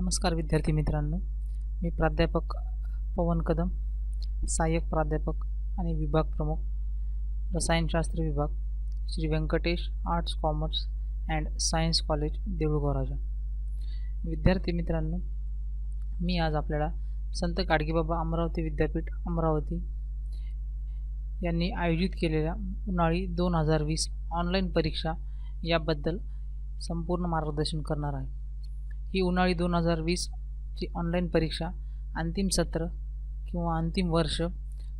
नमस्कार विद्यार्थी मित्रांनो. मी प्राध्यापक पवन कदम सहाय्यक प्राध्यापक आणि विभाग प्रमुख रसायनशास्त्र विभाग Shri Vyankatesh arts commerce and science college Deulgaon Raja. विद्यार्थी मित्रांनो मी आज आपल्याला संत गाडगेबाबा अमरावती विद्यापीठ अमरावती यांनी आयोजित केलेल्या उन्हाळी दोन हजार वीस ऑनलाईन परीक्षा याबद्दल संपूर्ण मार्गदर्शन करणार आहे. ही उन्हाळी दोन हजार वीसची ऑनलाईन परीक्षा अंतिम सत्र किंवा अंतिम वर्ष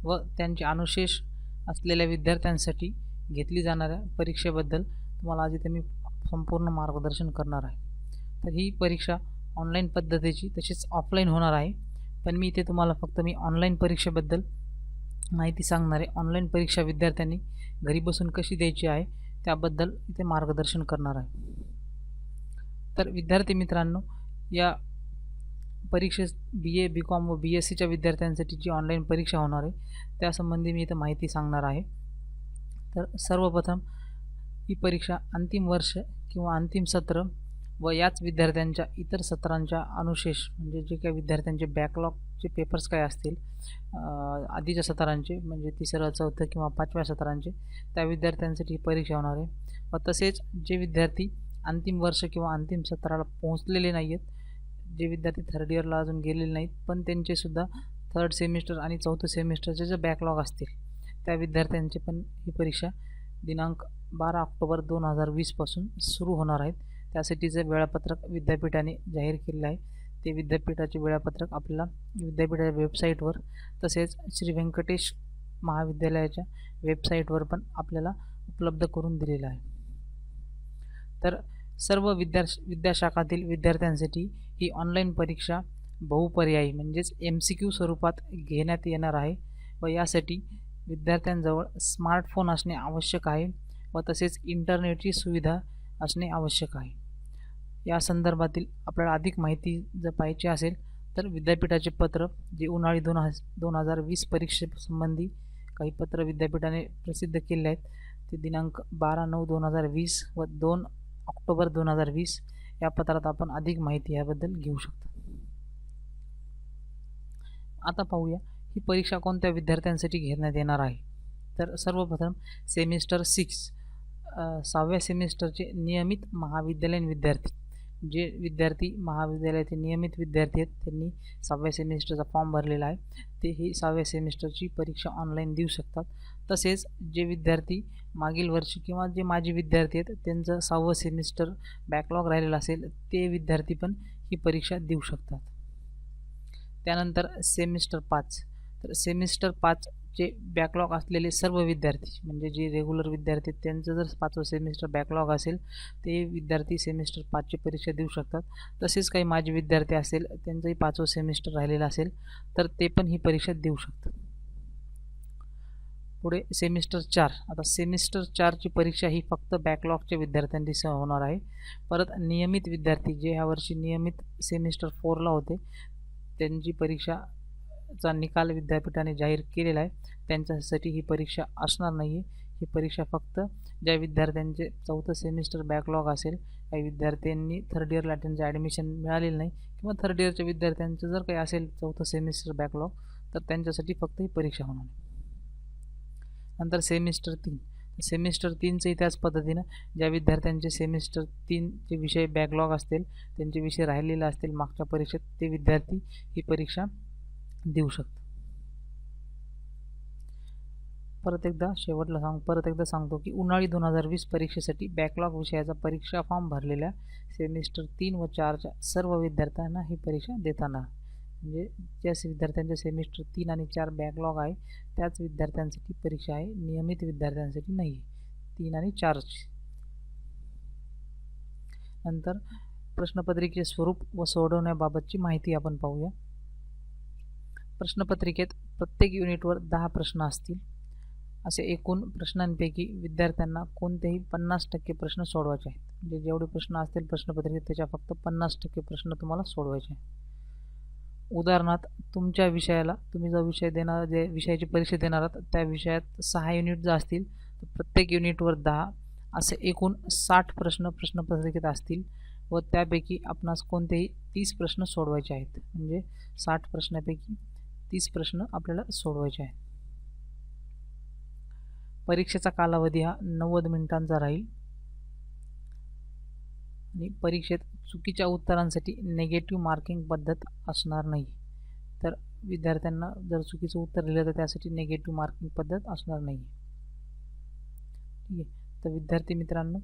व त्यांचे अनुशेष असलेल्या विद्यार्थ्यांसाठी घेतली जाणाऱ्या परीक्षेबद्दल तुम्हाला आज इथे मी संपूर्ण मार्गदर्शन करणार आहे. तर ही परीक्षा ऑनलाईन पद्धतीची तशीच ऑफलाईन होणार आहे. पण मी इथे तुम्हाला फक्त मी ऑनलाईन परीक्षेबद्दल माहिती सांगणार आहे. ऑनलाईन परीक्षा विद्यार्थ्यांनी घरी बसून कशी द्यायची आहे त्याबद्दल इथे मार्गदर्शन करणार आहे. तर विद्यार्थी मित्रांनो या परीक्षेस बी ए बी कॉम व बी एस सीच्या विद्यार्थ्यांसाठी जी ऑनलाईन परीक्षा होणार आहे त्यासंबंधी मी इथं माहिती सांगणार आहे. तर सर्वप्रथम ही परीक्षा अंतिम वर्ष किंवा अंतिम सत्र व याच विद्यार्थ्यांच्या इतर सत्रांच्या अनुशेष म्हणजे जे काही विद्यार्थ्यांचे बॅकलॉगचे पेपर्स काय असतील आधीच्या सत्रांचे म्हणजे तिसरं चौथं किंवा पाचव्या सत्रांचे त्या विद्यार्थ्यांसाठी ही परीक्षा होणार आहे. व तसेच जे विद्यार्थी अंतिम वर्ष किंवा अंतिम सत्राला पोहोचलेले नाही आहेत जे विद्यार्थी थर्ड इयरला अजून गेलेले नाहीत पण त्यांचेसुद्धा थर्ड सेमिस्टर आणि चौथं सेमिस्टरचे जे बॅकलॉग असतील त्या विद्यार्थ्यांची पण ही परीक्षा दिनांक बारा ऑक्टोबर दोन हजार वीसपासून सुरू होणार आहेत. त्यासाठीचं वेळापत्रक विद्यापीठाने जाहीर केलेलं आहे ते विद्यापीठाचे वेळापत्रक आपल्याला विद्यापीठाच्या वेबसाईटवर तसेच श्री व्यंकटेश महाविद्यालयाच्या वेबसाईटवर पण आपल्याला उपलब्ध करून दिलेलं आहे. तर सर्व विद्या विद्याशाखातील विद्यार्थ्यांसाठी ही ऑनलाईन परीक्षा बहुपर्यायी म्हणजेच एम सी क्यू स्वरूपात घेण्यात येणार आहे व यासाठी विद्यार्थ्यांजवळ स्मार्टफोन असणे आवश्यक आहे व तसेच इंटरनेटची सुविधा असणे आवश्यक आहे. या संदर्भातील आपल्याला अधिक माहिती जर पाहिजे असेल तर विद्यापीठाचे पत्र जे उन्हाळी दोन हज दोन हजार वीस परीक्षेसंबंधी काही पत्र विद्यापीठाने प्रसिद्ध केले आहेत ते दिनांक बारा नऊ दोन हजार वीस व दोन ऑक्टोबर दोन हजार वीस या पत्रात आपण अधिक माहिती याबद्दल घेऊ शकतो. आता पाहूया ही परीक्षा कोणत्या विद्यार्थ्यांसाठी घेण्यात येणार आहे? तर सर्वप्रथम सेमिस्टर सिक्स सहाव्या सेमिस्टरचे नियमित महाविद्यालयीन विद्यार्थी. जे विद्यार्थी महाविद्यालयाचे नियमित विद्यार्थी आहेत त्यांनी सहाव्या सेमिस्टरचा फॉर्म भरलेला आहे. ते ही सहाव्या सेमिस्टरची परीक्षा ऑनलाईन देऊ शकतात. तसेच जे विद्यार्थी मागील वर्षी किंवा जे माझे विद्यार्थी आहेत त्यांचं सहावं सेमिस्टर बॅकलॉग राहिलेलं असेल ते विद्यार्थी पण ही परीक्षा देऊ शकतात. त्यानंतर सेमिस्टर पाच. तर सेमिस्टर पाच जे बॅकलॉग असलेले सर्व विद्यार्थी म्हणजे जे रेग्युलर विद्यार्थी त्यांचं जर पाचवं सेमिस्टर बॅकलॉग असेल ते विद्यार्थी सेमिस्टर पाचची परीक्षा देऊ शकतात. तसेच काही माझे विद्यार्थी असेल त्यांचंही पाचवं सेमिस्टर राहिलेलं असेल तर ते पण ही परीक्षा देऊ शकतात. पुढे सेमिस्टर चार. आता सेमिस्टर चारची परीक्षा ही फक्त बॅकलॉगच्या विद्यार्थ्यांची होणार आहे. परत नियमित विद्यार्थी जे ह्या वर्षी नियमित सेमिस्टर फोरला होते त्यांची परीक्षा चा निकाल विद्यापीठाने जाहीर केलेला आहे. त्यांच्यासाठी ही परीक्षा असणार नाही आहे ही परीक्षा फक्त ज्या विद्यार्थ्यांचे चौथं सेमिस्टर बॅकलॉग असेल काही विद्यार्थ्यांनी थर्ड इयरला त्यांचं ॲडमिशन मिळालेलं नाही किंवा थर्ड इयरच्या विद्यार्थ्यांचं जर काही असेल चौथं सेमिस्टर बॅकलॉग तर त्यांच्यासाठी फक्त ही परीक्षा होणार नंतर सेमिस्टर तीन. सेमिस्टर तीनचंही त्याच पद्धतीनं ज्या विद्यार्थ्यांचे सेमिस्टर तीनचे विषय बॅकलॉग असतील त्यांचे विषय राहिलेले असतील मागच्या परीक्षेत ते विद्यार्थी ही परीक्षा देऊ शकता. परत एकदा शेवटला सांग परत एकदा सांगतो की उन्हाळी दोन हजार वीस परीक्षेसाठी बॅकलॉग विषयाचा परीक्षा फॉर्म भरलेल्या सेमिस्टर तीन व चारच्या सर्व विद्यार्थ्यांना ही परीक्षा देताना. म्हणजे ज्या विद्यार्थ्यांचे सेमिस्टर तीन आणि चार बॅकलॉग आहे त्याच विद्यार्थ्यांसाठी परीक्षा आहे नियमित विद्यार्थ्यांसाठी नाही आहे तीन आणि चारची. नंतर प्रश्नपत्रिकेचे स्वरूप व सोडवण्याबाबतची माहिती आपण पाहूया. प्रश्नपत्रिकेत प्रत्येक युनिटवर दहा प्रश्न असतील. असे एकूण प्रश्नांपैकी विद्यार्थ्यांना कोणतेही पन्नास टक्के प्रश्न सोडवायचे आहेत. म्हणजे जेवढे प्रश्न असतील प्रश्नपत्रिकेत त्याच्या फक्त पन्नास टक्के प्रश्न तुम्हाला सोडवायचे आहेत. उदाहरणार्थ तुमच्या विषयाला तुम्ही जो विषय देणार जे विषयाची परीक्षा देणार आहात त्या विषयात सहा युनिट जर असतील तर प्रत्येक युनिटवर दहा असे एकूण साठ प्रश्न प्रश्नपत्रिकेत असतील व त्यापैकी आपणास कोणतेही तीस प्रश्न सोडवायचे आहेत. म्हणजे साठ प्रश्नापैकी तीस प्रश्न आपल्याला सोडवायचे आहेत. परीक्षेचा कालावधी हा नव्वद मिनिटांचा राहील. आणि परीक्षेत चुकीच्या उत्तरांसाठी नेगेटिव्ह मार्किंग पद्धत असणार नाही. तर विद्यार्थ्यांना जर चुकीचं उत्तर दिलं तर त्यासाठी नेगेटिव्ह मार्किंग पद्धत असणार नाही. ठीक आहे. तर विद्यार्थी मित्रांनो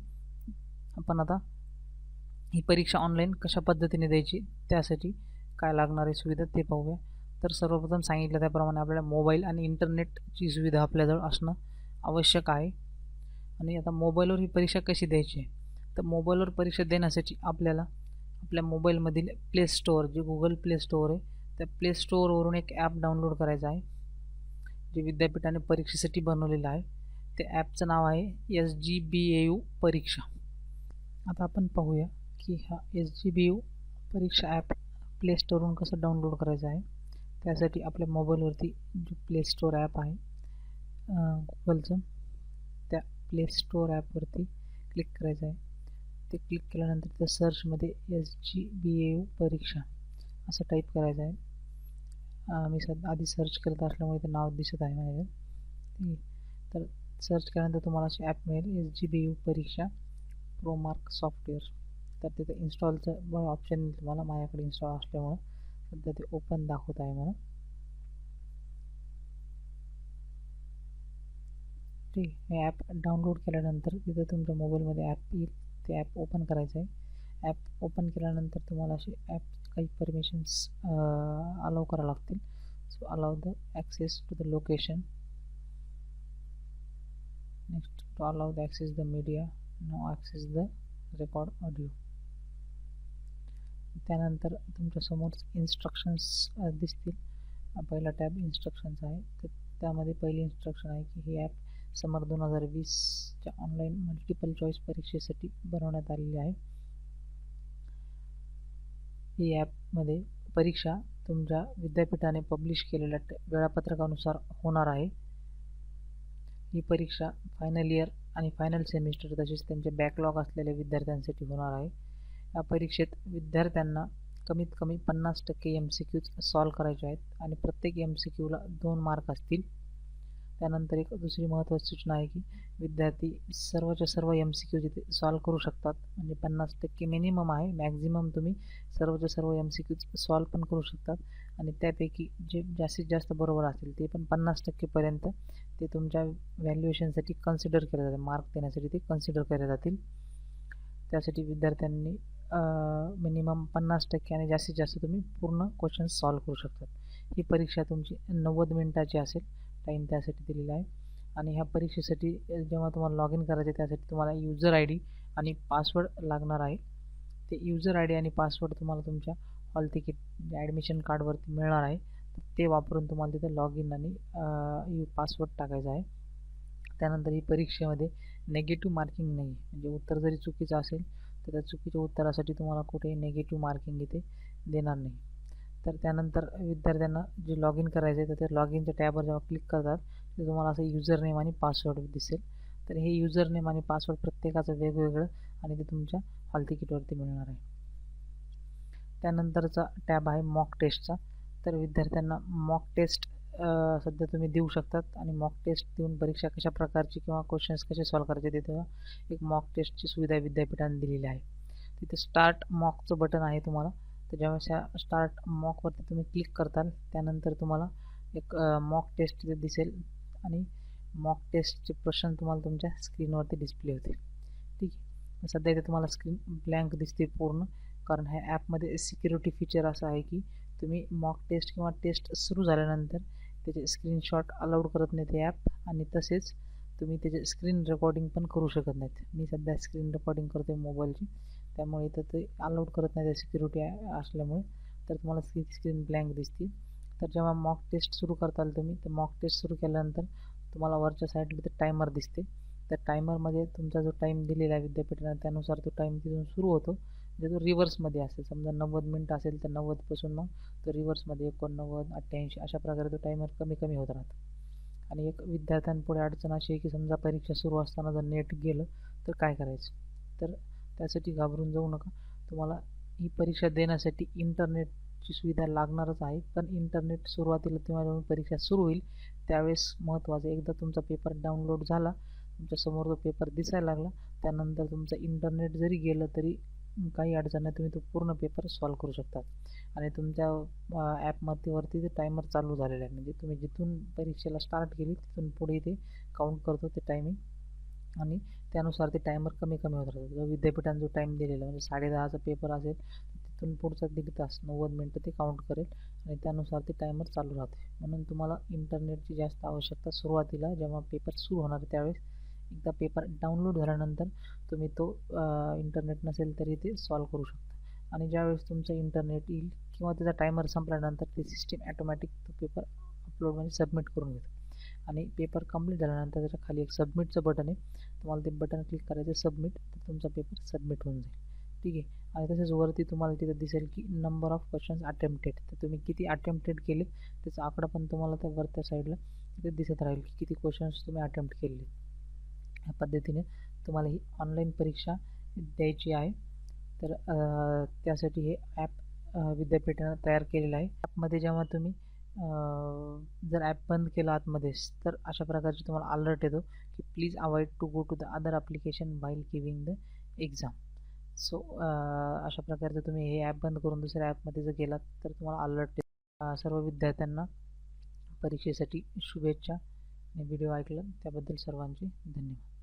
आपण आता ही परीक्षा ऑनलाईन कशा पद्धतीने द्यायची त्यासाठी काय लागणारी सुविधा ते पाहूया. तर सर्वप्रथम सांगितलं त्याप्रमाणे आपल्याला मोबाईल आणि इंटरनेटची सुविधा आपल्याजवळ असणं आवश्यक आहे. आणि आता मोबाईलवर ही परीक्षा कशी द्यायची आहे? तर मोबाईलवर परीक्षा देण्यासाठी आपल्याला आपल्या मोबाईलमधील प्ले स्टोअर जे गुगल प्ले स्टोअर आहे त्या प्ले स्टोअरवरून एक ॲप डाउनलोड करायचं आहे जे विद्यापीठाने परीक्षेसाठी बनवलेलं आहे. त्या ॲपचं नाव आहे S G B A you परीक्षा. आता आपण पाहूया की हा एस जी बी यू परीक्षा ॲप प्ले स्टोअरवरून कसं डाउनलोड करायचं आहे. त्यासाठी आपल्या मोबाईलवरती जो प्ले स्टोअर ॲप आहे गुगलचं त्या प्ले स्टोअर ॲपवरती क्लिक करायचं आहे ते क्लिक केल्यानंतर त्या सर्चमध्ये S G B A you परीक्षा असं टाईप करायचं आहे मी सध्या आधी सर्च करत असल्यामुळे ते नाव दिसत आहे माझ्या ठीक आहे तर सर्च केल्यानंतर तुम्हाला अशी ॲप मिळेल एस जी बी यू परीक्षा प्रो मार्क सॉफ्टवेअर तर तिथे इन्स्टॉलचं ऑप्शन तुम्हाला माझ्याकडे इन्स्टॉल असल्यामुळं सध्या ते ओपन दाखवत आहे मला ठीक हे ॲप डाउनलोड केल्यानंतर तिथं तुमच्या मोबाईलमध्ये ॲप येईल. ते ॲप ओपन करायचं आहे. ॲप ओपन केल्यानंतर तुम्हाला असे ॲप काही परमिशन्स अलाव करावं लागतील. So allow the access to the location next to allow the access the media no access the record audio त्यानंतर तुमच्यासमोर इन्स्ट्रक्शन्स दिसतील. पहिला टॅब इन्स्ट्रक्शन्स आहे. तर त्यामध्ये पहिली इन्स्ट्रक्शन आहे की ही ॲप समर दोन हजार वीसच्या ऑनलाईन मल्टिपल चॉईस परीक्षेसाठी बनवण्यात आलेली आहे. ही ॲपमध्ये परीक्षा तुमच्या विद्यापीठाने पब्लिश केलेल्या वेळापत्रकानुसार होणार आहे. ही परीक्षा फायनल इयर आणि फायनल सेमिस्टर तसेच त्यांचे बॅकलॉग असलेल्या विद्यार्थ्यांसाठी होणार आहे. या परीक्षेत विद्यार्थ्यांना कमीत कमी पन्नास टक्के एम सी क्यूज सॉल्व करायचे आहेत आणि प्रत्येक एम सी क्यूला दोन मार्क असतील. त्यानंतर एक दुसरी महत्त्वाची सूचना आहे की विद्यार्थी सर्वच्या सर्व एम सी क्यू जिथे सॉल्व करू शकतात. म्हणजे पन्नास टक्के मिनिमम आहे मॅक्झिमम तुम्ही सर्वच्या सर्व एम सी क्यूज सॉल्व पण करू शकतात. आणि त्यापैकी जे जास्तीत जास्त बरोबर असतील ते पण पन्नास टक्केपर्यंत ते तुमच्या व्हॅल्युएशनसाठी कन्सिडर केले जाते. मार्क देण्यासाठी ते कन्सिडर केले जातील. त्यासाठी विद्यार्थ्यांनी मिनिमम पन्नास टक्के आणि जास्तीत जास्त तुम्ही पूर्ण क्वेश्चन सॉल्व करू शकतात. ही परीक्षा तुमची नव्वद मिनटाची असेल. टाईम त्यासाठी दिलेला आहे. आणि ह्या परीक्षेसाठी जेव्हा तुम्हाला लॉग इन करायचे त्यासाठी तुम्हाला युजर आय डी आणि पासवर्ड लागणार आहे. ते युजर आय डी आणि पासवर्ड तुम्हाला तुमच्या हॉल तिकीट ॲडमिशन कार्डवरती मिळणार आहे. ते वापरून तुम्हाला तिथे लॉग इन आणि पासवर्ड टाकायचा आहे. त्यानंतर ही परीक्षेमध्ये नेगेटिव्ह मार्किंग नाही. म्हणजे उत्तर जरी चुकीचं असेल तर त्या चुकीच्या उत्तरासाठी तुम्हाला कुठेही नेगेटिव्ह मार्किंग इथे देणार नाही. तर त्यानंतर विद्यार्थ्यांना जे लॉग इन करायचं आहे तर ते लॉग इनच्या टॅबवर जेव्हा क्लिक करतात ते तुम्हाला असं युजर नेम आणि पासवर्ड दिसेल. तर हे युजर नेम आणि पासवर्ड प्रत्येकाचं वेगवेगळं आणि ते तुमच्या हॉल तिकीटवरती मिळणार आहे. त्यानंतरचा टॅब आहे मॉक टेस्टचा तर विद्यार्थ्यांना मॉक टेस्ट सध्या तुम्ही देऊ शकतात. आणि मॉक टेस्ट देऊन परीक्षा कशा प्रकारची किंवा क्वेश्चन्स कसे सॉल्व करायचे ते तेव्हा एक मॉक टेस्टची सुविधा विद्यापीठाने दिलेली आहे. तिथे स्टार्ट मॉकचं बटन आहे तुम्हाला. तर ज्यावेळेस ह्या स्टार्ट मॉकवरती तुम्ही क्लिक करताल त्यानंतर तुम्हाला एक मॉक टेस्ट तिथे दिसेल. आणि मॉक टेस्टचे प्रश्न तुम्हाला तुमच्या स्क्रीनवरती डिस्प्ले होतील. ठीक आहे. सध्या इथे तुम्हाला स्क्रीन ब्लँक दिसते पूर्ण. कारण ह्या ॲपमध्ये सिक्युरिटी फीचर असं आहे की तुम्ही मॉक टेस्ट किंवा टेस्ट सुरू झाल्यानंतर त्याचे स्क्रीनशॉट अलाउड करत नाही ते ॲप आणि तसेच तुम्ही त्याचे स्क्रीन रेकॉर्डिंग पण करू शकत नाहीत. मी सध्या स्क्रीन रेकॉर्डिंग करतो आहे मोबाईलची त्यामुळे इथं ते अलाउड करत नाही त्या सिक्युरिटी असल्यामुळे. तर तुम्हाला स्क्रीन स्क्रीन ब्लँक दिसतील तर जेव्हा मॉक टेस्ट सुरू करताल तुम्ही तर मॉक टेस्ट सुरू केल्यानंतर तुम्हाला वरच्या साईडला ते टायमर दिसते. त्या टायमरमध्ये तुमचा जो टाईम दिलेला आहे विद्यापीठानं त्यानुसार तो टाईम तिथून सुरू होतो. म्हणजे तो रिव्हर्समध्ये असेल. समजा नव्वद मिनटं असेल तर नव्वदपासून मग तो रिव्हर्समध्ये एकोणनव्वद अठ्ठ्याऐंशी अशा प्रकारे तो टायमर कमी कमी होत राहतो. आणि एक विद्यार्थ्यांपुढे अडचण अशी आहे की समजा परीक्षा सुरू असताना जर नेट गेलं तर काय करायचं? तर त्यासाठी घाबरून जाऊ नका. तुम्हाला ही परीक्षा देण्यासाठी इंटरनेटची सुविधा लागणारच आहे. पण इंटरनेट सुरुवातीला तुम्हाला परीक्षा सुरू होईल त्यावेळेस महत्त्वाचं एकदा तुमचा पेपर डाउनलोड झाला तुमच्यासमोर जो पेपर दिसायला लागला त्यानंतर तुमचं इंटरनेट जरी गेलं तरी काही अडचण नाही तुम्ही तो पूर्ण पेपर सॉल्व करू शकता. आणि तुमच्या ॲपमध्येवरती ते टायमर चालू झालेला आहे. म्हणजे तुम्ही जिथून परीक्षेला स्टार्ट केली तिथून पुढे ते काउंट करतो ते टायमिंग आणि त्यानुसार ते टायमर कमी कमी होत राहतं जो विद्यापीठाने जो टाईम दिलेला म्हणजे साडे दहाचा पेपर असेल तिथून पुढचा दीड तास नव्वद मिनटं ते काउंट करेल. आणि त्यानुसार ते टायमर चालू राहते. म्हणून तुम्हाला इंटरनेटची जास्त आवश्यकता सुरुवातीला जेव्हा पेपर सुरू होणार त्यावेळेस एकदा पेपर डाउनलोड झाल्यानंतर तुम्ही तो इंटरनेट नसेल तरी ते सॉल्व करू शकता. आणि ज्यावेळेस तुमचं इंटरनेट येईल किंवा त्याचा टायमर संपल्यानंतर ते सिस्टीम ॲटोमॅटिक तो पेपर अपलोड म्हणजे सबमिट करून घेतो. आणि पेपर कंप्लीट झाल्यानंतर त्याच्याखाली एक सबमिटचं बटन आहे. तुम्हाला ते बटन क्लिक करायचं सबमिट तर तुमचा पेपर सबमिट होऊन जाईल. ठीक आहे? आणि तसेच वरती तुम्हाला तिथं दिसेल की नंबर ऑफ क्वेश्चन्स अटेम्प्टेड तर तुम्ही किती अटेम्प्टेड केले त्याचा आकडा पण तुम्हाला त्या वरच्या साईडला तिथे दिसत राहील की किती क्वेश्चन्स तुम्ही अटेम्प्ट केले ह्या पद्धतीने तुम्हाला ही ऑनलाईन परीक्षा द्यायची आहे. तर त्यासाठी हे ॲप विद्यापीठानं तयार केलेलं आहे. ॲपमध्ये जेव्हा तुम्ही जर ॲप बंद केलं आतमध्येच तर अशा प्रकारचे तुम्हाला अलर्ट येतो की please avoid to go to the other application while giving the exam so अशा प्रकारचं तुम्ही हे ॲप बंद करून दुसऱ्या ॲपमध्ये जर गेलात तर तुम्हाला अलर्ट सर्व विद्यार्थ्यांना परीक्षेसाठी शुभेच्छा. आणि व्हिडिओ ऐकलं त्याबद्दल सर्वांचे धन्यवाद.